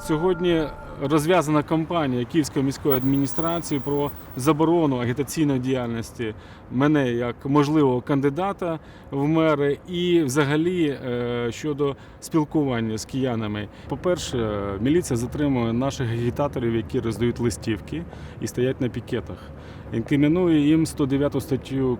Сьогодні розв'язана кампанія Київської міської адміністрації про заборону агітаційної діяльності мене як можливого кандидата в мери і взагалі е, щодо спілкування з киянами. По-перше, міліція затримує наших агітаторів, які роздають листівки і стоять на пікетах. Інкримінує їм 109 статтю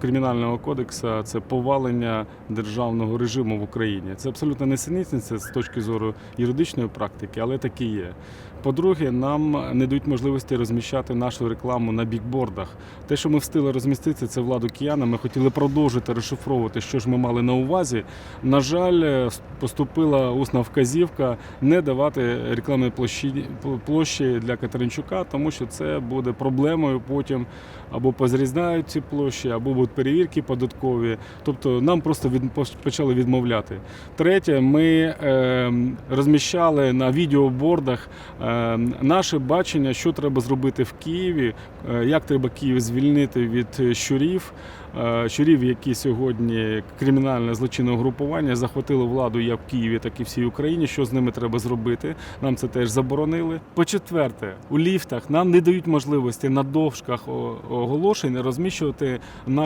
Кримінального кодексу це повалення державного режиму в Україні. Це абсолютно несенітниця з точки зору юридичної практики, але так і є. По-друге, нам не дають можливості розміщати нашу рекламу на бікбордах. Те, що ми встигли розмістити, це владу кияна. Ми хотіли продовжити розшифровувати, що ж ми мали на увазі. На жаль, поступила усна вказівка не давати рекламної площі, площі для Катеринчука, тому що це буде проблемою потім або позрізнають ці площі, або будуть перевірки податкові. Тобто нам просто від, почали відмовляти. Третє, ми е, розміщали на відеобордах е, наше бачення, що треба зробити в Києві, е, як треба Київ звільнити від щурів. Е, Щурів, які сьогодні кримінальне злочинне угрупування захватило владу як в Києві, так і всій Україні. Що з ними треба зробити? Нам це теж заборонили. По-четверте, у ліфтах нам не дають можливості на довжках оголошень розміщувати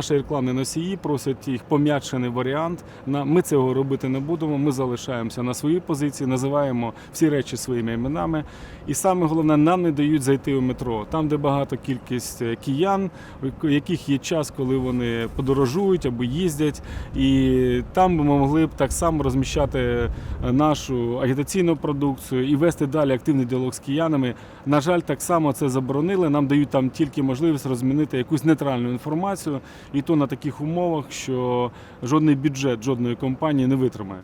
наші рекламні носії, просять їх пом'якшений варіант. Ми цього робити не будемо. Ми залишаємося на своїй позиції, називаємо всі речі своїми іменами. І саме головне, нам не дають зайти у метро, там, де багато кількість е, киян, у яких є час, коли вони подорожують або їздять. І там ми могли б так само розміщати е, нашу агітаційну продукцію і вести далі активний діалог з киянами. На жаль, так само це заборонили. Нам дають там тільки можливість розмінити якусь нейтральну інформацію, і то на таких умовах, що жодний бюджет жодної компанії не витримає.